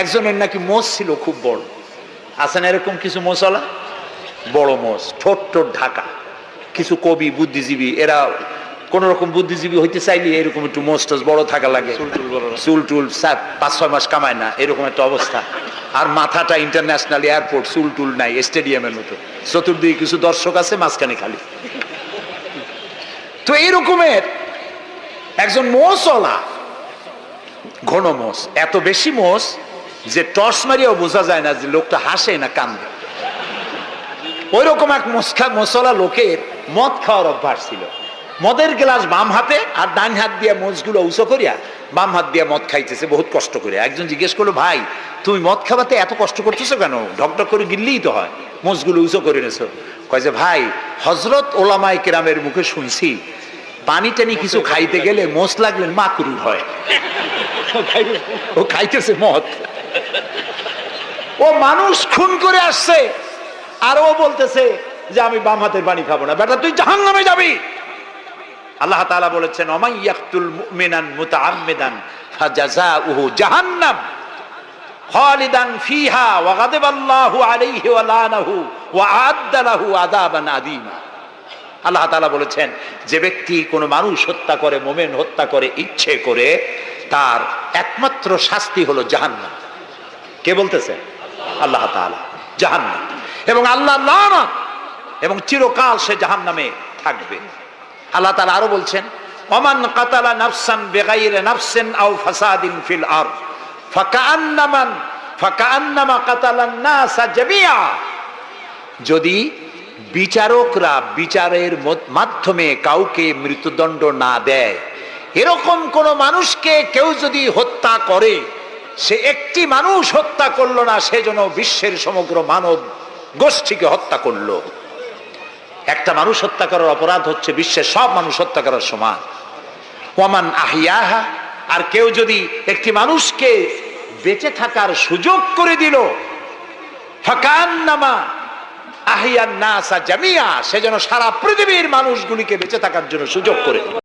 একজনের নাকি মোষ ছিল খুব বড়। আছে না এরকম কিছু মশলা বড় মোষ ঠোঁট ঠোঁট ঢাকা। কিছু কবি বুদ্ধিজীবী এরা কোন রকম বুদ্ধিজীবী হইতে চাইলে এরকম একটু মোষ টোস বড় থাকা লাগে। চুল টুল সাত পাঁচ ছয় মাস কামায় না এরকম একটা অবস্থা। আর মাথাটা ইন্টারন্যাশনাল এয়ারপোর্ট চুল টুল নাই স্টেডিয়ামের মতো। চতুর্দিকে কিছু দর্শক আছে মাঝখানে খালি। তো এইরকমের একজন মোষওয়ালা ঘন মোষ এত বেশি মোষ যে টর্চ মারিয়াও বোঝা যায় না যে লোকটা হাসে না কান্দে। ওই রকম এক মস্কা মশলা লোকের মদ খাওয়ার অভ্যাস ছিল। মদের গ্লাস বাম হাতে আর ডান হাত দিয়ে মোজগুলো উঁচু করিয়া বাম হাত দিয়ে মদ খাইতেছে, বহুত কষ্ট করে একজন জিজ্ঞেস করল, ভাই, তুমি মদ খাওয়াতে এত কষ্ট করতেছো কেন? ঢকঢক করে গিললেই তো হয়। মোজগুলো উঁচু করে নেছো। কয় যে, ভাই হজরত ওলামাই কেরামের মুখে শুনছি, পানি টানি কিছু খাইতে গেলে মোষ লাগলে মাকরুর হয়। ও খাইতেছে মদ। ও মানুষ খুন করে আসছে, আর ও বলতেছে যে আমি বাম হাতের পানি খাব না। বেটা, তুই জাহান নামে যাবি। আল্লাহ তাআলা বলেছেন ওমাই ইয়াকতুল মুমিনান মুতাআম্মিদান ফাজাযাউহু জাহান্নাম ফিহা ওয়া আল্লাহ বলেছেন, যে ব্যক্তি কোনো মানুষ হত্যা করে, মোমেন হত্যা করে, ইচ্ছে করে, তার একমাত্র শাস্তি হলো জাহান্নাম। কে বলতেছে? আল্লাহ তাআলা। জাহান্নাম। এবং আল্লাহ এবং চিরকাল সে জাহান্নামে থাকবে। আল্লাহ তালা আরও বলছেন, ওমান কাতালা নাফসান বেগাইরে নাফসিন আও ফাসাদিন ফিল আরদ। ফাকান্নামান ফাকান্নামা কাতালান নাসা জামিআ। যদি বিচারকরা বিচারের মাধ্যমে কাউকে মৃত্যুদণ্ড না দেয়, এরকম কোন মানুষকে কেউ যদি হত্যা করে সে একটি মানুষ হত্যা করল না সেজন্য বিশ্বের সমগ্র মানব গোষ্ঠীকে হত্যা করল। একটা মানুষ হত্যা করার অপরাধ হচ্ছে বিশ্বের সব মানুষ হত্যা করার সমান। ওয়ামান আহিয়াহা, আর কেউ যদি একটি মানুষকে বেঁচে থাকার সুযোগ করে দিল, ফাকান্নামা আহিয়ান নাসা জামিয়া সেজন্য সারা পৃথিবীর মানুষগুলিকে বেঁচে থাকার জন্য সুযোগ করে দিল।